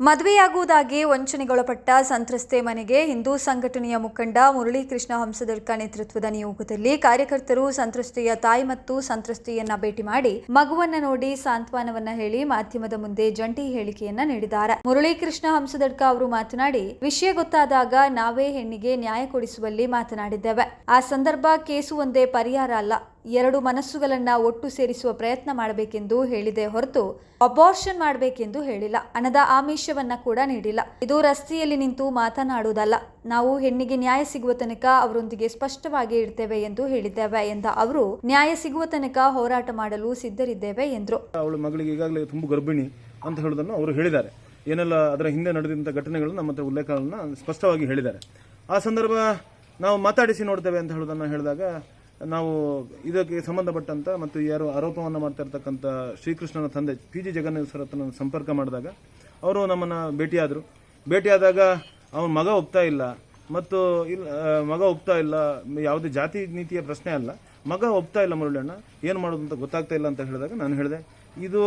ಮದುವೆಯಾಗುವುದಾಗಿ ವಂಚನೆಗೊಳಪಟ್ಟ ಸಂತ್ರಸ್ತೆ ಮನೆಗೆ ಹಿಂದೂ ಸಂಘಟನೆಯ ಮುಖಂಡ ಮುರಳೀಕೃಷ್ಣ ಹಂಸದರ್ಕ ನೇತೃತ್ವದ ನಿಯೋಗದಲ್ಲಿ ಕಾರ್ಯಕರ್ತರು ಸಂತ್ರಸ್ತೆಯ ತಾಯಿ ಮತ್ತು ಸಂತ್ರಸ್ತೆಯನ್ನ ಭೇಟಿ ಮಾಡಿ ಮಗುವನ್ನ ನೋಡಿ ಸಾಂತ್ವನವನ್ನ ಹೇಳಿ ಮಾಧ್ಯಮದ ಮುಂದೆ ಜಂಟಿ ಹೇಳಿಕೆಯನ್ನ ನೀಡಿದ್ದಾರೆ. ಮುರಳೀಕೃಷ್ಣ ಹಂಸದಡ್ಕ ಅವರು ಮಾತನಾಡಿ, ವಿಷಯ ಗೊತ್ತಾದಾಗ ನಾವೇ ಹೆಣ್ಣಿಗೆ ನ್ಯಾಯ ಕೊಡಿಸುವಲ್ಲಿ ಮಾತನಾಡಿದ್ದೇವೆ. ಆ ಸಂದರ್ಭ ಕೇಸು ಒಂದೇ ಪರಿಹಾರ ಅಲ್ಲ. ಎರಡು ಮನಸ್ಸುಗಳನ್ನು ಒಟ್ಟು ಸೇರಿಸುವ ಪ್ರಯತ್ನ ಮಾಡಬೇಕೆಂದು ಹೇಳಿದೆ ಹೊರತು ಅಬಾರ್ಷನ್ ಮಾಡಬೇಕೆಂದು ಹೇಳಿಲ್ಲ. ಹಣದ ಆಮಿಷವನ್ನ ಕೂಡ ನೀಡಿಲ್ಲ. ಇದು ರಸ್ತೆಯಲ್ಲಿ ನಿಂತು ಮಾತನಾಡುವುದಲ್ಲ. ನಾವು ಹೆಣ್ಣಿಗೆ ನ್ಯಾಯ ಸಿಗುವ ತನಕ ಅವರೊಂದಿಗೆ ಸ್ಪಷ್ಟವಾಗಿ ಇರ್ತೇವೆ ಎಂದು ಹೇಳಿದ್ದೇವೆ ಎಂದ ಅವರು, ನ್ಯಾಯ ಸಿಗುವ ತನಕ ಹೋರಾಟ ಮಾಡಲು ಸಿದ್ಧರಿದ್ದೇವೆ ಎಂದರು. ಅವಳ ಮಗಳಿಗೆ ಈಗಾಗಲೇ ತುಂಬಾ ಗರ್ಭಿಣಿ ಅಂತ ಹೇಳುದನ್ನು ಅವರು ಹೇಳಿದ್ದಾರೆ. ಏನೆಲ್ಲ ಅದರ ಹಿಂದೆ ನಡೆದಂಥ ಘಟನೆಗಳು ನಮ್ಮ ಉಲ್ಲೇಖಗಳನ್ನ ಸ್ಪಷ್ಟವಾಗಿ ಹೇಳಿದ್ದಾರೆ. ಆ ಸಂದರ್ಭ ನಾವು ಮಾತಾಡಿಸಿ ನೋಡ್ತೇವೆ ಅಂತ ಹೇಳೋದನ್ನು ಹೇಳಿದಾಗ ನಾವು ಇದಕ್ಕೆ ಸಂಬಂಧಪಟ್ಟಂತ ಮತ್ತು ಯಾರು ಆರೋಪವನ್ನು ಮಾಡ್ತಾ ಇರ್ತಕ್ಕಂಥ ಶ್ರೀಕೃಷ್ಣನ ತಂದೆ ಪಿ ಜಿ ಜಗನ್ನೇಶ್ವರ ಸಂಪರ್ಕ ಮಾಡಿದಾಗ, ಅವರು ನಮ್ಮನ್ನು ಭೇಟಿಯಾದರು. ಭೇಟಿಯಾದಾಗ ಅವನ ಮಗ ಒಪ್ತಾ ಇಲ್ಲ ಮತ್ತು ಇಲ್ಲ ಮಗ ಒಪ್ತಾ ಇಲ್ಲ, ಯಾವುದೇ ಜಾತಿ ನೀತಿಯ ಪ್ರಶ್ನೆ ಅಲ್ಲ. ಮಗ ಒಪ್ತಾ ಇಲ್ಲ ಮುರುಳಣ್ಣ, ಏನು ಮಾಡೋದು ಅಂತ ಗೊತ್ತಾಗ್ತಾ ಇಲ್ಲ ಅಂತ ಹೇಳಿದಾಗ ನಾನು ಹೇಳಿದೆ, ಇದು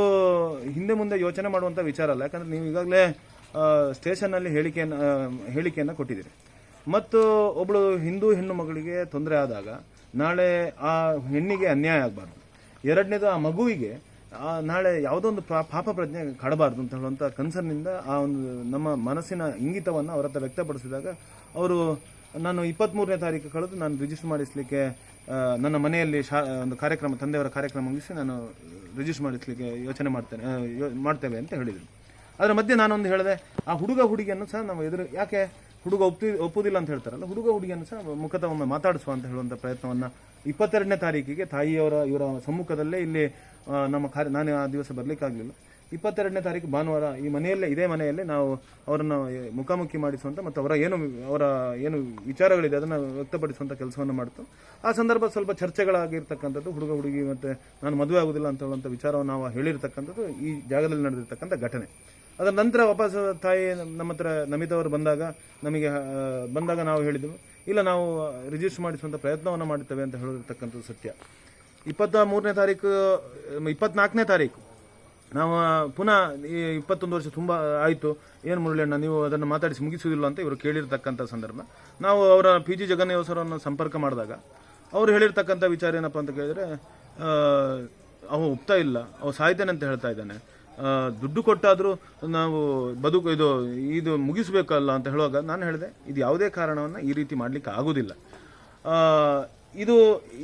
ಹಿಂದೆ ಮುಂದೆ ಯೋಚನೆ ಮಾಡುವಂಥ ವಿಚಾರ ಅಲ್ಲ, ಯಾಕಂದರೆ ನೀವು ಈಗಾಗಲೇ ಸ್ಟೇಷನ್ನಲ್ಲಿ ಹೇಳಿಕೆಯನ್ನು ಹೇಳಿಕೆಯನ್ನು ಕೊಟ್ಟಿದ್ದೀರಿ. ಮತ್ತು ಒಬ್ಬಳು ಹಿಂದೂ ಹೆಣ್ಣು ಮಗಳಿಗೆ ತೊಂದರೆ ಆದಾಗ ನಾಳೆ ಆ ಹೆಣ್ಣಿಗೆ ಅನ್ಯಾಯ ಆಗಬಾರ್ದು. ಎರಡನೇದು ಆ ಮಗುವಿಗೆ ನಾಳೆ ಯಾವುದೋ ಒಂದು ಪಾಪ ಪ್ರಜ್ಞೆ ಕಾಡಬಾರ್ದು ಅಂತ ಹೇಳುವಂಥ ಕನ್ಸರ್ನಿಂದ ಆ ಒಂದು ನಮ್ಮ ಮನಸ್ಸಿನ ಇಂಗಿತವನ್ನು ಅವರ ಹತ್ರ ವ್ಯಕ್ತಪಡಿಸಿದಾಗ ಅವರು, ನಾನು ಇಪ್ಪತ್ತ್ಮೂರನೇ ತಾರೀಕು ಕಳೆದು ನಾನು ರಿಜಿಸ್ಟರ್ ಮಾಡಿಸಲಿಕ್ಕೆ ನನ್ನ ಮನೆಯಲ್ಲಿ ಶಾ, ಒಂದು ಕಾರ್ಯಕ್ರಮ, ತಂದೆಯವರ ಕಾರ್ಯಕ್ರಮ ಮುಗಿಸಿ ನಾನು ರಿಜಿಸ್ಟರ್ ಮಾಡಿಸ್ಲಿಕ್ಕೆ ಯೋಚನೆ ಮಾಡ್ತೇನೆ ಮಾಡ್ತೇವೆ ಅಂತ ಹೇಳಿದರು. ಅದರ ಮಧ್ಯೆ ನಾನೊಂದು ಹೇಳಿದೆ, ಆ ಹುಡುಗ ಹುಡುಗಿಯನ್ನು ಸಹ ನಾವು ಎದುರು, ಯಾಕೆ ಹುಡುಗ ಒಪ್ಪಿ ಒಪ್ಪುದಿಲ್ಲ ಅಂತ ಹೇಳ್ತಾರಲ್ಲ, ಹುಡುಗ ಹುಡುಗಿಯನ್ನು ಸಹ ಮುಖತ ಒಮ್ಮೆ ಮಾತಾಡಿಸುವ ಅಂತ ಹೇಳುವಂಥ ಪ್ರಯತ್ನವನ್ನ ಇಪ್ಪತ್ತೆರಡನೇ ತಾರೀಕಿಗೆ ತಾಯಿಯವರ, ಇವರ ಸಮ್ಮುಖದಲ್ಲೇ ಇಲ್ಲಿ ನಮ್ಮ ಕಾರ್ಯ, ನಾನು ಆ ದಿವಸ ಬರ್ಲಿಕ್ಕಾಗಲಿಲ್ಲ ಇಪ್ಪತ್ತೆರಡನೇ ತಾರೀಕು ಭಾನುವಾರ ಈ ಮನೆಯಲ್ಲೇ, ಇದೇ ಮನೆಯಲ್ಲೇ ನಾವು ಅವರನ್ನು ಮುಖಾಮುಖಿ ಮಾಡಿಸುವಂಥ ಮತ್ತು ಅವರ ಏನು ಅವರ ಏನು ವಿಚಾರಗಳಿದೆ ಅದನ್ನು ವ್ಯಕ್ತಪಡಿಸುವಂಥ ಕೆಲಸವನ್ನು ಮಾಡ್ತು. ಆ ಸಂದರ್ಭ ಸ್ವಲ್ಪ ಚರ್ಚೆಗಳಾಗಿರ್ತಕ್ಕಂಥದ್ದು, ಹುಡುಗ ಹುಡುಗಿ ಮತ್ತು ನಾನು ಮದುವೆ ಆಗೋದಿಲ್ಲ ಅಂತ ಹೇಳುವಂಥ ವಿಚಾರವನ್ನು ನಾವು ಹೇಳಿರ್ತಕ್ಕಂಥದ್ದು ಈ ಜಾಗದಲ್ಲಿ ನಡೆದಿರ್ತಕ್ಕಂಥ ಘಟನೆ. ಅದರ ನಂತರ ವಾಪಸ್ ತಾಯಿ ನಮ್ಮ ಹತ್ರ ನಮಿತವರು ಬಂದಾಗ ನಮಗೆ ಬಂದಾಗ ನಾವು ಹೇಳಿದ್ದೆವು ಇಲ್ಲ ನಾವು ರಿಜಿಸ್ಟರ್ ಮಾಡಿಸುವಂಥ ಪ್ರಯತ್ನವನ್ನು ಮಾಡುತ್ತೇವೆ ಅಂತ ಹೇಳಿರ್ತಕ್ಕಂಥದ್ದು ಸತ್ಯ. ಇಪ್ಪತ್ತ ಮೂರನೇ ತಾರೀಕು, ಇಪ್ಪತ್ನಾಲ್ಕನೇ ತಾರೀಕು, ನಾವು ಪುನಃ ಈ ಇಪ್ಪತ್ತೊಂದು ವರ್ಷ ತುಂಬ ಆಯಿತು. ಏನು ಮುರಳಿಯಣ್ಣ, ನೀವು ಅದನ್ನು ಮಾತಾಡಿಸಿ ಮುಗಿಸುವುದಿಲ್ಲ ಅಂತ ಇವರು ಕೇಳಿರ್ತಕ್ಕಂಥ ಸಂದರ್ಭ. ನಾವು ಅವರ ಪಿ ಜಿ ಜಗನ್ನೇವಸರನ್ನು ಸಂಪರ್ಕ ಮಾಡಿದಾಗ ಅವರು ಹೇಳಿರ್ತಕ್ಕಂಥ ವಿಚಾರ ಏನಪ್ಪ ಅಂತ ಕೇಳಿದರೆ ಅವ ಒಪ್ತಾ ಇಲ್ಲ, ಅವ ಸಾಯ್ತಾನೆ ಅಂತ ಹೇಳ್ತಾ ಇದ್ದಾನೆ. ದುಡ್ಡು ಕೊಟ್ಟಾದರೂ ನಾವು ಬದುಕು, ಇದು ಇದು ಮುಗಿಸ್ಬೇಕಲ್ಲ ಅಂತ ಹೇಳುವಾಗ ನಾನು ಹೇಳಿದೆ, ಇದು ಯಾವುದೇ ಕಾರಣವನ್ನು ಈ ರೀತಿ ಮಾಡಲಿಕ್ಕೆ ಆಗೋದಿಲ್ಲ. ಇದು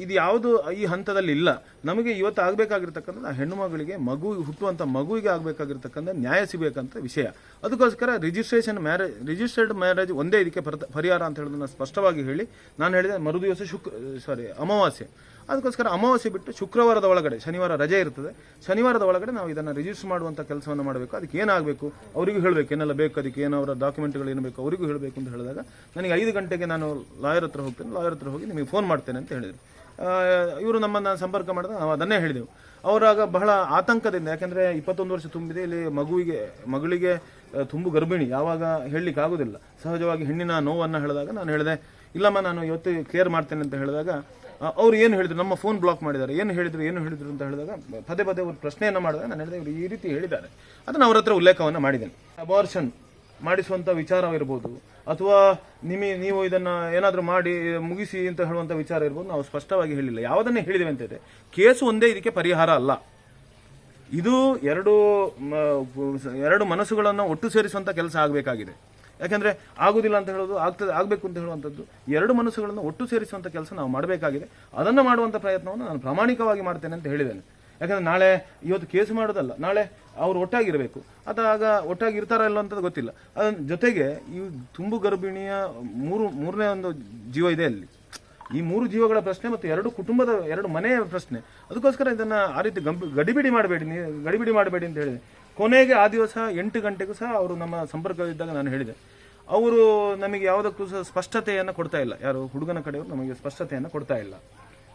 ಇದು ಯಾವುದು ಈ ಹಂತದಲ್ಲಿ ಇಲ್ಲ. ನಮಗೆ ಇವತ್ತು ಆಗಬೇಕಾಗಿರ್ತಕ್ಕಂಥ ಹೆಣ್ಣು ಮಗಳಿಗೆ ಮಗು ಹುಟ್ಟುವಂಥ ಮಗುವಿಗೆ ಆಗಬೇಕಾಗಿರ್ತಕ್ಕಂಥ ನ್ಯಾಯ ಸಿಗಬೇಕಂತ ವಿಷಯ. ಅದಕ್ಕೋಸ್ಕರ ರಿಜಿಸ್ಟ್ರೇಷನ್ ಮ್ಯಾರೇಜ್ ರಿಜಿಸ್ಟರ್ಡ್ ಮ್ಯಾರೇಜ್ ಒಂದೇ ಇದಕ್ಕೆ ಪರಿಹಾರ ಅಂತ ಹೇಳೋದನ್ನು ಸ್ಪಷ್ಟವಾಗಿ ಹೇಳಿ, ನಾನು ಹೇಳಿದೆ ಮರುದಿವಸ ಶುಕ್ ಸಾರಿ ಅಮಾವಾಸ್ಯೆ. ಅದಕ್ಕೋಸ್ಕರ ಅಮಾವಾಸ್ಯೆ ಬಿಟ್ಟು ಶುಕ್ರವಾರದ ಒಳಗಡೆ, ಶನಿವಾರ ರಜೆ ಇರ್ತದೆ. ಶನಿವಾರದ ಒಳಗಡೆ ನಾವು ಇದನ್ನು ರಿಜಿಸ್ಟರ್ ಮಾಡುವಂಥ ಕೆಲಸವನ್ನು ಮಾಡಬೇಕು. ಅದಕ್ಕೆ ಏನಾಗಬೇಕು? ಅವರಿಗೂ ಹೇಳಬೇಕು, ಏನೆಲ್ಲ ಬೇಕು? ಅದಕ್ಕೆ ಏನು ಅವರ ಡಾಕ್ಯುಮೆಂಟ್ಗಳು ಏನು ಬೇಕು? ಅವರಿಗೂ ಹೇಳಬೇಕು ಅಂತ ಹೇಳಿದಾಗ, ನನಗೆ ಐದು ಗಂಟೆಗೆ ನಾನು ಲಾಯರ್ ಹತ್ರ ಹೋಗ್ತೇನೆ. ಲಾಯರ್ ಹತ್ರ ಹೋಗಿ ನಿಮಗೆ ಫೋನ್ ಮಾಡ್ತೇನೆ ಅಂತ ಹೇಳಿದರು. ಇವರು ನಮ್ಮನ್ನು ಸಂಪರ್ಕ ಮಾಡಿದಾಗ ನಾವು ಅದನ್ನೇ ಹೇಳಿದೆವು. ಅವರಾಗ ಬಹಳ ಆತಂಕದಿಂದ, ಯಾಕೆಂದರೆ ಇಪ್ಪತ್ತೊಂದು ವರ್ಷ ತುಂಬಿದೆ, ಇಲ್ಲಿ ಮಗುವಿಗೆ, ಮಗಳಿಗೆ ತುಂಬು ಗರ್ಭಿಣಿ. ಯಾವಾಗ ಹೇಳಲಿಕ್ಕೆ ಆಗೋದಿಲ್ಲ. ಸಹಜವಾಗಿ ಹೆಣ್ಣಿನ ನೋವನ್ನು ಹೇಳಿದಾಗ ನಾನು ಹೇಳಿದೆ, ಇಲ್ಲಮ್ಮ, ನಾನು ಇವತ್ತು ಕ್ಲಿಯರ್ ಮಾಡ್ತೇನೆ ಅಂತ ಹೇಳಿದಾಗ ಅವ್ರು ಏನು ಹೇಳಿದ್ರು? ನಮ್ಮ ಫೋನ್ ಬ್ಲಾಕ್ ಮಾಡಿದ್ದಾರೆ. ಏನು ಹೇಳಿದ್ರು ಏನು ಹೇಳಿದ್ರು ಅಂತ ಹೇಳಿದಾಗ ಪದೇ ಪದೇ ಅವ್ರು ಪ್ರಶ್ನೆಯನ್ನು ಮಾಡಿದಾಗ ನಾನು ಹೇಳಿದೆ, ಇವರು ಈ ರೀತಿ ಹೇಳಿದ್ದಾರೆ. ಅದನ್ನು ಅವ್ರ ಹತ್ರ ಉಲ್ಲೇಖವನ್ನು ಮಾಡಿದ್ದೇನೆ. ಅಬಾರ್ಷನ್ ಮಾಡಿಸುವಂಥ ವಿಚಾರವಿರ್ಬೋದು, ಅಥವಾ ನಿಮಗೆ ನೀವು ಇದನ್ನು ಏನಾದರೂ ಮಾಡಿ, ಮುಗಿಸಿ ಅಂತ ಹೇಳುವಂಥ ವಿಚಾರ ಇರ್ಬೋದು, ನಾವು ಸ್ಪಷ್ಟವಾಗಿ ಹೇಳಿಲ್ಲ. ಯಾವುದನ್ನೇ ಹೇಳಿದ್ದೇವೆ ಇದೆ ಕೇಸು ಒಂದೇ ಇದಕ್ಕೆ ಪರಿಹಾರ ಅಲ್ಲ. ಇದು ಎರಡು ಎರಡು ಮನಸ್ಸುಗಳನ್ನು ಒಟ್ಟು ಸೇರಿಸುವಂಥ ಕೆಲಸ ಆಗಬೇಕಾಗಿದೆ. ಯಾಕಂದ್ರೆ ಆಗೋದಿಲ್ಲ ಅಂತ ಹೇಳೋದು, ಆಗ್ತದೆ, ಆಗಬೇಕು ಅಂತ ಹೇಳುವಂಥದ್ದು, ಎರಡು ಮನಸ್ಸುಗಳನ್ನು ಒಟ್ಟು ಸೇರಿಸುವಂತ ಕೆಲಸ ನಾವು ಮಾಡಬೇಕಾಗಿದೆ. ಅದನ್ನು ಮಾಡುವಂತ ಪ್ರಯತ್ನವನ್ನು ನಾನು ಪ್ರಾಮಾಣಿಕವಾಗಿ ಮಾಡ್ತೇನೆ ಅಂತ ಹೇಳಿದ್ದೇನೆ. ಯಾಕಂದ್ರೆ ನಾಳೆ ಇವತ್ತು ಕೇಸ್ ಮಾಡೋದಲ್ಲ, ನಾಳೆ ಅವರು ಒಟ್ಟಾಗಿರಬೇಕು. ಅದಾಗ ಒಟ್ಟಾಗಿ ಇರ್ತಾರ ಇಲ್ಲ ಅಂತದ್ದು ಗೊತ್ತಿಲ್ಲ. ಅದನ್ನ ಜೊತೆಗೆ ಈ ತುಂಬು ಗರ್ಭಿಣಿಯ ಮೂರು, ಮೂರನೇ ಒಂದು ಜೀವ ಇದೆ ಅಲ್ಲಿ. ಈ ಮೂರು ಜೀವಗಳ ಪ್ರಶ್ನೆ ಮತ್ತು ಎರಡು ಕುಟುಂಬದ ಎರಡು ಮನೆಯ ಪ್ರಶ್ನೆ. ಅದಕ್ಕೋಸ್ಕರ ಇದನ್ನ ಆ ರೀತಿ ಗಡಿಬಿಡಿ ಮಾಡಬೇಡಿ ಗಡಿಬಿಡಿ ಮಾಡಬೇಡಿ ಅಂತ ಹೇಳಿದೆ. ಕೊನೆಗೆ ಆ ದಿವಸ ಎಂಟು ಗಂಟೆಗೂ ಸಹ ಅವರು ನಮ್ಮ ಸಂಪರ್ಕವಿದ್ದಾಗ ನಾನು ಹೇಳಿದೆ. ಅವರು ನಮಗೆ ಯಾವುದಕ್ಕೂ ಸಹ ಸ್ಪಷ್ಟತೆಯನ್ನು ಕೊಡ್ತಾ ಇಲ್ಲ. ಯಾರು ಹುಡುಗನ ಕಡೆಯವರು ನಮಗೆ ಸ್ಪಷ್ಟತೆಯನ್ನು ಕೊಡ್ತಾ ಇಲ್ಲ.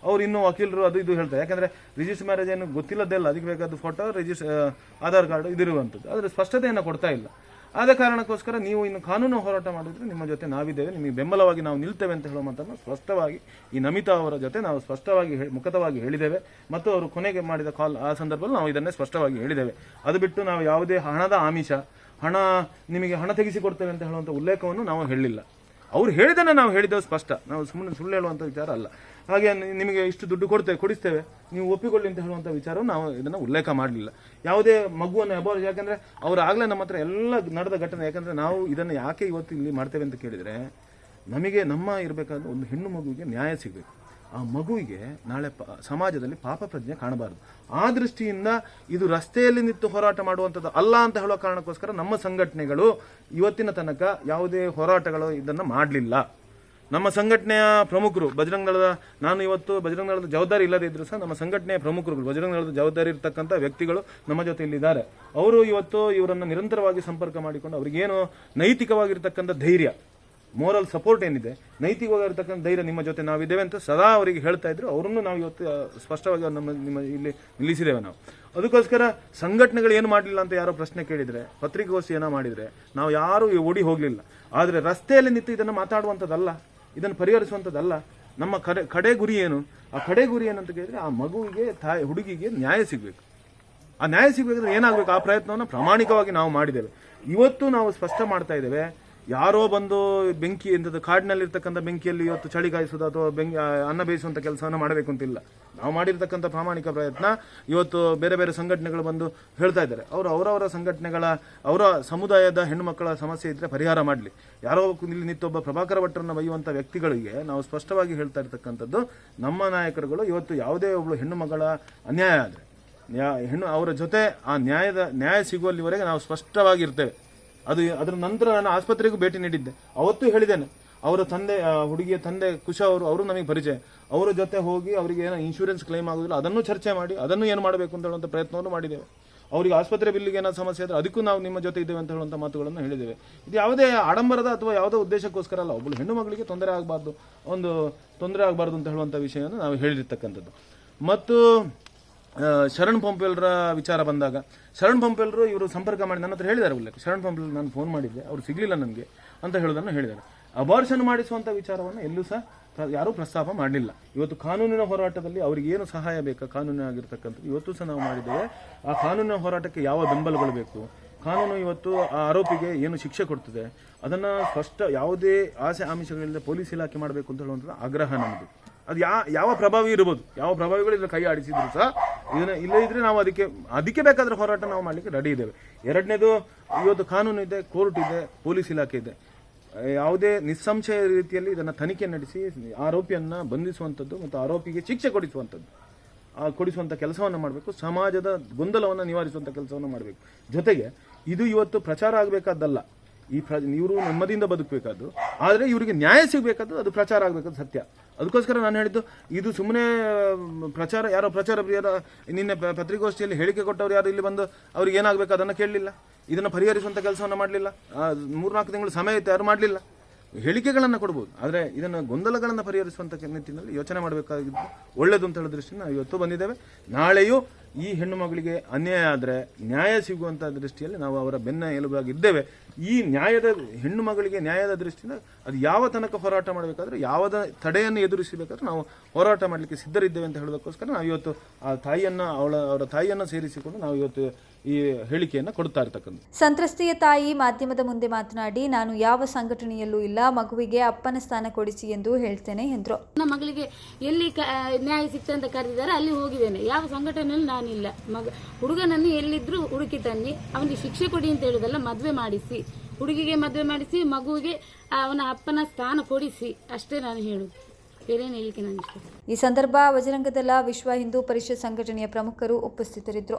ಅವ್ರು ಇನ್ನೂ ವಕೀಲರು ಅದು ಇದು ಹೇಳ್ತಾರೆ. ಯಾಕಂದ್ರೆ ರಿಜಿಸ್ಟರ್ ಮ್ಯಾರೇಜ್ ಏನು ಗೊತ್ತಿಲ್ಲದೆಲ್ಲ ಅದಕ್ಕೆ ಬೇಕಾದ ಫೋಟೋ ರಿಜಿಸ್ಟರ್ ಆಧಾರ್ ಕಾರ್ಡ್ ಇದಿರುವಂಥದ್ದು ಆದರೆ ಸ್ಪಷ್ಟತೆಯನ್ನು ಕೊಡ್ತಾ ಇಲ್ಲ. ಆದ ಕಾರಣಕ್ಕೋಸ್ಕರ ನೀವು ಇನ್ನು ಕಾನೂನು ಹೋರಾಟ ಮಾಡಿದ್ರೆ ನಿಮ್ಮ ಜೊತೆ ನಾವಿದ್ದೇವೆ. ನಿಮಗೆ ಬೆಂಬಲವಾಗಿ ನಾವು ನಿಲ್ತೇವೆ ಅಂತ ಹೇಳುವ ಮಾತನ್ನು ಸ್ಪಷ್ಟವಾಗಿ ಈ ನಮಿತಾ ಅವರ ಜೊತೆ ನಾವು ಸ್ಪಷ್ಟವಾಗಿ ಮುಖತವಾಗಿ ಹೇಳಿದ್ದೇವೆ. ಮತ್ತು ಅವರು ಕೊನೆಗೆ ಮಾಡಿದ ಕಾಲ್ ಆ ಸಂದರ್ಭದಲ್ಲಿ ನಾವು ಇದನ್ನೇ ಸ್ಪಷ್ಟವಾಗಿ ಹೇಳಿದ್ದೇವೆ. ಅದು ಬಿಟ್ಟು ನಾವು ಯಾವುದೇ ಹಣದ ಆಮಿಷ, ಹಣ, ನಿಮಗೆ ಹಣ ತೆಗೆಸಿಕೊಡ್ತೇವೆ ಅಂತ ಹೇಳುವಂಥ ಉಲ್ಲೇಖವನ್ನು ನಾವು ಹೇಳಲಿಲ್ಲ ಅವ್ರು ಹೇಳಿದನ್ನ ನಾವು ಹೇಳಿದ್ದೇವೆ ಸ್ಪಷ್ಟ. ನಾವು ಸುಮ್ಮನೆ ಸುಳ್ಳು ಹೇಳುವಂಥ ವಿಚಾರ ಅಲ್ಲ. ಹಾಗೆ ನಿಮಗೆ ಇಷ್ಟು ದುಡ್ಡು ಕೊಡ್ತೇವೆ, ಕೊಡಿಸ್ತೇವೆ. ನೀವು ಒಪ್ಪಿಕೊಳ್ಳಿ ಅಂತ ಹೇಳುವಂಥ ವಿಚಾರವನ್ನು ನಾವು ಇದನ್ನು ಉಲ್ಲೇಖ ಮಾಡಲಿಲ್ಲ. ಯಾವುದೇ ಮಗುವನ್ನು ಅಬಾರ್ಜ್ ಯಾಕಂದರೆ ಅವರು ಆಗಲೇ ನಮ್ಮ ಹತ್ರ ಎಲ್ಲ ನಡೆದ ಘಟನೆ, ಯಾಕಂದರೆ ನಾವು ಇದನ್ನು ಯಾಕೆ ಇವತ್ತು ಇಲ್ಲಿ ಮಾಡ್ತೇವೆ ಅಂತ ಕೇಳಿದರೆ, ನಮಗೆ ನಮ್ಮ ಇರಬೇಕಾದ ಒಂದು ಹೆಣ್ಣು ಮಗುವಿಗೆ ನ್ಯಾಯ ಸಿಗಬೇಕು. ಆ ಮಗುವಿಗೆ ನಾಳೆ ಸಮಾಜದಲ್ಲಿ ಪಾಪ ಪ್ರಜ್ಞೆ ಕಾಣಬಾರದು. ಆ ದೃಷ್ಟಿಯಿಂದ ಇದು ರಸ್ತೆಯಲ್ಲಿ ನಿಂತು ಹೋರಾಟ ಮಾಡುವಂಥದ್ದು ಅಲ್ಲ ಅಂತ ಹೇಳುವ ಕಾರಣಕ್ಕೋಸ್ಕರ ನಮ್ಮ ಸಂಘಟನೆಗಳು ಇವತ್ತಿನ ತನಕ ಯಾವುದೇ ಹೋರಾಟಗಳು ಇದನ್ನು ಮಾಡಲಿಲ್ಲ. ನಮ್ಮ ಸಂಘಟನೆಯ ಪ್ರಮುಖರು, ಬಜರಂಗ ದಳದ, ನಾನು ಇವತ್ತು ಬಜರಂಗ ದಳದ ಜವಾಬ್ದಾರಿ ಇಲ್ಲದೇ ಇದ್ರು ಸಹ ನಮ್ಮ ಸಂಘಟನೆಯ ಪ್ರಮುಖರು ಬಜರಂಗ ದಳದ ಜವಾಬ್ದಾರಿ ಇರತಕ್ಕಂಥ ವ್ಯಕ್ತಿಗಳು ನಮ್ಮ ಜೊತೆ ಇಲ್ಲಿದ್ದಾರೆ ಅವರು ಇವತ್ತು ಇವರನ್ನು ನಿರಂತರವಾಗಿ ಸಂಪರ್ಕ ಮಾಡಿಕೊಂಡು ಅವರಿಗೇನು ನೈತಿಕವಾಗಿರ್ತಕ್ಕಂಥ ಧೈರ್ಯ ಮೋರಲ್ ಸಪೋರ್ಟ್ ಏನಿದೆ ನೈತಿಕವಾಗಿರ್ತಕ್ಕಂಥ ಧೈರ್ಯ ನಿಮ್ಮ ಜೊತೆ ನಾವಿದ್ದೇವೆ ಅಂತ ಸದಾ ಅವರಿಗೆ ಹೇಳ್ತಾ ಇದ್ರು. ಅವರನ್ನು ನಾವು ಇವತ್ತು ಸ್ಪಷ್ಟವಾಗಿ ನಮ್ಮ, ನಿಮ್ಮ ಇಲ್ಲಿ ನಿಲ್ಲಿಸಿದ್ದೇವೆ ನಾವು. ಅದಕ್ಕೋಸ್ಕರ ಸಂಘಟನೆಗಳು ಏನು ಮಾಡಲಿಲ್ಲ ಅಂತ ಯಾರೋ ಪ್ರಶ್ನೆ ಕೇಳಿದರೆ ಪತ್ರಿಕಾಗೋಷ್ಠಿ ಏನೋ ಮಾಡಿದರೆ, ನಾವು ಯಾರೂ ಓಡಿ ಹೋಗಲಿಲ್ಲ. ಆದರೆ ರಸ್ತೆಯಲ್ಲಿ ನಿಂತು ಇದನ್ನು ಮಾತಾಡುವಂಥದ್ದಲ್ಲ, ಇದನ್ನು ಪರಿಹರಿಸುವಂಥದ್ದಲ್ಲ, ನಮ್ಮ ಕಡೆ ಕಡೆ ಗುರಿ ಏನು? ಆ ಕಡೆ ಗುರಿ ಏನಂತ ಕೇಳಿದರೆ ಆ ಮಗುವಿಗೆ, ತಾಯಿ, ಹುಡುಗಿಗೆ ನ್ಯಾಯ ಸಿಗಬೇಕು. ಆ ನ್ಯಾಯ ಸಿಗಬೇಕಾದ್ರೆ ಏನಾಗಬೇಕು? ಆ ಪ್ರಯತ್ನವನ್ನು ಪ್ರಾಮಾಣಿಕವಾಗಿ ನಾವು ಮಾಡಿದ್ದೇವೆ. ಇವತ್ತು ನಾವು ಸ್ಪಷ್ಟ ಮಾಡ್ತಾ ಇದ್ದೇವೆ ಯಾರೋ ಬಂದು ಬೆಂಕಿ ಎಂಥದ್ದು ಕಾಡಿನಲ್ಲಿರ್ತಕ್ಕಂಥ ಬೆಂಕಿಯಲ್ಲಿ ಇವತ್ತು ಚಳಿ ಕಾಯಿಸೋದು ಅಥವಾ ಬೆಂಕಿ ಅನ್ನ ಬೇಯಿಸುವಂಥ ಕೆಲಸವನ್ನು ಮಾಡಬೇಕು ಅಂತಿಲ್ಲ ನಾವು ಮಾಡಿರ್ತಕ್ಕಂಥ ಪ್ರಾಮಾಣಿಕ ಪ್ರಯತ್ನ. ಇವತ್ತು ಬೇರೆ ಬೇರೆ ಸಂಘಟನೆಗಳು ಬಂದು ಹೇಳ್ತಾ ಇದ್ದಾರೆ. ಅವರು ಅವರವರ ಸಂಘಟನೆಗಳ, ಅವರ ಸಮುದಾಯದ ಹೆಣ್ಣು ಮಕ್ಕಳ ಸಮಸ್ಯೆ ಇದ್ದರೆ ಪರಿಹಾರ ಮಾಡಲಿ. ಯಾರೋ ಇಲ್ಲಿ ನಿಂತೊಬ್ಬ ಪ್ರಭಾಕರ ಭಟ್ಟರನ್ನು ಬೈಯುವಂಥ ವ್ಯಕ್ತಿಗಳಿಗೆ ನಾವು ಸ್ಪಷ್ಟವಾಗಿ ಹೇಳ್ತಾ ಇರ್ತಕ್ಕಂಥದ್ದು, ನಮ್ಮ ನಾಯಕರುಗಳು ಇವತ್ತು ಯಾವುದೇ ಒಬ್ಬಳು ಹೆಣ್ಣು ಮಗಳ ಅನ್ಯಾಯ ಆದರೆ ಹೆಣ್ಣು ಅವರ ಜೊತೆ ಆ ನ್ಯಾಯದ, ನ್ಯಾಯ ಸಿಗುವಲ್ಲಿವರೆಗೆ ನಾವು ಸ್ಪಷ್ಟವಾಗಿರ್ತೇವೆ ಅದು ಅದರ ನಂತರ ನಾನು ಆಸ್ಪತ್ರೆಗೂ ಭೇಟಿ ನೀಡಿದ್ದೆ. ಅವತ್ತು ಹೇಳಿದ್ದೇನೆ. ಅವರ ತಂದೆ ಹುಡುಗಿಯ ತಂದೆ ಕುಶ ಅವರು ಅವರು ನಮಗೆ ಪರಿಚಯ. ಅವರ ಜೊತೆ ಹೋಗಿ ಅವರಿಗೆ ಏನೋ ಇನ್ಶೂರೆನ್ಸ್ ಕ್ಲೈಮ್ ಆಗೋದಿಲ್ಲ, ಅದನ್ನು ಚರ್ಚೆ ಮಾಡಿ, ಅದನ್ನು ಏನು ಮಾಡಬೇಕು ಅಂತ ಹೇಳುವಂಥ ಪ್ರಯತ್ನವನ್ನು ಮಾಡಿದ್ದೇವೆ. ಅವರಿಗೆ ಆಸ್ಪತ್ರೆ ಬಿಲ್ಲಿಗೆ ಏನೋ ಸಮಸ್ಯೆ ಇದ್ದರೆ ಅದಕ್ಕೂ ನಾವು ನಿಮ್ಮ ಜೊತೆ ಇದ್ದೇವೆ ಅಂತ ಹೇಳುವಂಥ ಮಾತುಗಳನ್ನು ಹೇಳಿದ್ದೇವೆ. ಇದು ಯಾವುದೇ ಆಡಂಬರದ ಅಥವಾ ಯಾವುದೇ ಉದ್ದೇಶಕ್ಕೋಸ್ಕರ ಅಲ್ಲ, ಒಬ್ಬಳು ಹೆಣ್ಣು ಮಗಳಿಗೆ ತೊಂದರೆ ಆಗಬಾರ್ದು, ಒಂದು ತೊಂದರೆ ಆಗಬಾರ್ದು ಅಂತ ಹೇಳುವಂಥ ವಿಷಯವನ್ನು ನಾವು ಹೇಳಿರ್ತಕ್ಕಂಥದ್ದು. ಮತ್ತು ಶರಣ್ ಪಂಪೇಲ್ರ ವಿಚಾರ ಬಂದಾಗ, ಶರಣ್ ಪಂಪೇಲ್ರು ಇವರು ಸಂಪರ್ಕ ಮಾಡಿ ನನ್ನ ಹತ್ರ ಹೇಳಿದ್ದಾರೆ ಉಲ್ಲೇಖ. ಶರಣ್ ಪಂಪೇಲ್ ನಾನು ಫೋನ್ ಮಾಡಿದ್ದೆ, ಅವ್ರು ಸಿಗಲಿಲ್ಲ ನನಗೆ ಅಂತ ಹೇಳೋದನ್ನು ಹೇಳಿದ್ದಾರೆ. ಅಬಾರ್ಷನ್ ಮಾಡಿಸುವಂಥ ವಿಚಾರವನ್ನು ಎಲ್ಲೂ ಸಹ ಯಾರೂ ಪ್ರಸ್ತಾಪ ಮಾಡಲಿಲ್ಲ. ಇವತ್ತು ಕಾನೂನಿನ ಹೋರಾಟದಲ್ಲಿ ಅವರಿಗೆ ಏನು ಸಹಾಯ ಬೇಕಾ? ಕಾನೂನಾಗಿರ್ತಕ್ಕಂಥದ್ದು ಇವತ್ತು ಸಹ ನಾವು ಮಾಡಿದ್ದೇವೆ. ಆ ಕಾನೂನಿನ ಹೋರಾಟಕ್ಕೆ ಯಾವ ಬೆಂಬಲಗಳು ಬೇಕು? ಕಾನೂನು ಇವತ್ತು ಆ ಆರೋಪಿಗೆ ಏನು ಶಿಕ್ಷೆ ಕೊಡ್ತದೆ? ಅದನ್ನು ಸ್ಪಷ್ಟ ಯಾವುದೇ ಆಸೆ ಆಮಿಷಗಳಿಂದ ಪೊಲೀಸ್ ಇಲಾಖೆ ಮಾಡಬೇಕು ಅಂತ ಹೇಳುವಂಥದ್ದು ಆಗ್ರಹ ನಮ್ಮದು ಅದು ಯಾ, ಯಾವ ಪ್ರಭಾವಿ ಇರ್ಬೋದು, ಯಾವ ಪ್ರಭಾವಿಗಳು ಇಲ್ಲಿ ಕೈ ಆಡಿಸಿದ್ರು ಸಹ ಇದನ್ನ ಇಲ್ಲೇ ಇದ್ರೆ ನಾವು ಅದಕ್ಕೆ ಅದಕ್ಕೆ ಬೇಕಾದ್ರೆ ಹೋರಾಟ ನಾವು ಮಾಡಲಿಕ್ಕೆ ರೆಡಿ ಇದ್ದೇವೆ. ಎರಡನೇದು, ಇವತ್ತು ಕಾನೂನು ಇದೆ ಕೋರ್ಟ್ ಇದೆ, ಪೊಲೀಸ್ ಇಲಾಖೆ ಇದೆ. ಯಾವುದೇ ನಿಸ್ಸಂಶಯ ರೀತಿಯಲ್ಲಿ ಇದನ್ನು ತನಿಖೆ ನಡೆಸಿ, ಆರೋಪಿಯನ್ನ ಬಂಧಿಸುವಂಥದ್ದು ಮತ್ತು ಆರೋಪಿಗೆ ಶಿಕ್ಷೆ ಕೊಡಿಸುವಂಥದ್ದು. ಕೊಡಿಸುವಂಥ ಕೆಲಸವನ್ನು ಮಾಡಬೇಕು, ಸಮಾಜದ ಗೊಂದಲವನ್ನು ನಿವಾರಿಸುವಂಥ ಕೆಲಸವನ್ನು ಮಾಡಬೇಕು. ಜೊತೆಗೆ, ಇದು ಇವತ್ತು ಪ್ರಚಾರ ಆಗಬೇಕಾದ್ದಲ್ಲ. ಈ ಪ್ರ, ಇವರು ನೆಮ್ಮದಿಯಿಂದ ಬದುಕಬೇಕಾದ್ದು. ಆದರೆ ಇವರಿಗೆ ನ್ಯಾಯ ಸಿಗಬೇಕಾದ್ದು ಅದು ಪ್ರಚಾರ ಆಗಬೇಕಾದ್ದು ಸತ್ಯ. ಅದಕ್ಕೋಸ್ಕರ ನಾನು ಹೇಳಿದ್ದು, ಇದು ಸುಮ್ಮನೆ ಪ್ರಚಾರ, ಯಾರೋ ಪ್ರಚಾರ ಪ್ರಿಯರ ನಿನ್ನೆ ಪತ್ರಿಕಾಗೋಷ್ಠಿಯಲ್ಲಿ ಹೇಳಿಕೆ ಕೊಟ್ಟವರು ಯಾರು ಇಲ್ಲಿ ಬಂದು ಅವ್ರಿಗೆ ಏನಾಗಬೇಕು ಅದನ್ನು ಕೇಳಲಿಲ್ಲ. ಇದನ್ನು ಪರಿಹರಿಸುವಂಥ ಕೆಲಸವನ್ನು ಮಾಡಲಿಲ್ಲ. ಮೂರ್ನಾಲ್ಕು ತಿಂಗಳು ಸಮಯ ಇತ್ತು, ಯಾರು ಮಾಡಲಿಲ್ಲ. ಹೇಳಿಕೆಗಳನ್ನು ಕೊಡ್ಬೋದು. ಆದರೆ ಇದನ್ನು ಗೊಂದಲಗಳನ್ನು ಪರಿಹರಿಸುವಂಥ ನಿಟ್ಟಿನಲ್ಲಿ ಯೋಚನೆ ಮಾಡಬೇಕಾಗಿದ್ದು ಒಳ್ಳೆಯದು ಅಂತ ಹೇಳೋ ದೃಷ್ಟಿಯಿಂದ ಇವತ್ತು ಬಂದಿದ್ದೇವೆ. ನಾಳೆಯೂ ಈ ಹೆಣ್ಣು ಮಗಳಿಗೆ ಅನ್ಯಾಯ ಆದರೆ ನ್ಯಾಯ ಸಿಗುವಂಥ ದೃಷ್ಟಿಯಲ್ಲಿ ನಾವು ಅವರ ಬೆನ್ನ ಎಲುಬಾಗಿದ್ದೇವೆ. ಈ ನ್ಯಾಯದ ಹೆಣ್ಣು ಮಗಳಿಗೆ ನ್ಯಾಯದ ದೃಷ್ಟಿಯಿಂದ ಅದು ಯಾವ ತನಕ ಹೋರಾಟ ಮಾಡಬೇಕಾದ್ರೆ, ಯಾವದ ತಡೆಯನ್ನು ಎದುರಿಸಬೇಕಾದ್ರೆ ನಾವು ಹೋರಾಟ ಮಾಡಲಿಕ್ಕೆ ಸಿದ್ಧರಿದ್ದೇವೆ ಅಂತ ಹೇಳೋದಕ್ಕೋಸ್ಕರ ನಾವು ಇವತ್ತು ಆ ತಾಯಿಯನ್ನು, ಅವಳ, ಅವರ ತಾಯಿಯನ್ನು ಸೇರಿಸಿಕೊಂಡು ನಾವು ಇವತ್ತು ಈ ಹೇಳಿಕೆಯನ್ನು ಕೊಡ್ತಾ ಇರ್ತಕ್ಕಂಥ ಸಂತ್ರಸ್ತೆಯ ತಾಯಿ ಮಾಧ್ಯಮದ ಮುಂದೆ ಮಾತನಾಡಿ ನಾನು ಯಾವ ಸಂಘಟನೆಯಲ್ಲೂ ಇಲ್ಲ ಮಗುವಿಗೆ ಅಪ್ಪನ ಸ್ಥಾನ ಕೊಡಿಸಿ ಎಂದು ಹೇಳ್ತೇನೆ ಎಂದರು. ನನ್ನ ಮಗಳಿಗೆ ಎಲ್ಲಿ ಕ- ನ್ಯಾಯ ಸಿಕ್ತ ಅಂತ ಕರೆದಿದ್ದಾರೆ ಅಲ್ಲಿ ಹೋಗಿದ್ದೇನೆ. ಯಾವ ಸಂಘಟನೆಯಲ್ಲಿ ನಾನಿಲ್ಲ. ಮಗ ಹುಡುಗನನ್ನು ಎಲ್ಲಿದ್ರು ಹುಡುಕಿ ತನ್ನಿ ಅವನಿಗೆ ಶಿಕ್ಷೆ ಕೊಡಿ ಅಂತ ಹೇಳುದಲ್ಲ ಮದುವೆ ಮಾಡಿಸಿ. ಹುಡುಗಿಗೆ ಮದುವೆ ಮಾಡಿಸಿ ಮಗುವಿಗೆ ಅವನ ಅಪ್ಪನ ಸ್ಥಾನ ಕೊಡಿಸಿ ಅಷ್ಟೇ ನಾನು ಹೇಳುದು. ಬೇರೇನು ಹೇಳಿಕೆ ನಾನು ಈ ಸಂದರ್ಭ ವಜರಂಗದಲ್ಲ ವಿಶ್ವ ಹಿಂದೂ ಪರಿಷತ್ ಸಂಘಟನೆಯ ಪ್ರಮುಖರು ಉಪಸ್ಥಿತರಿದ್ದರು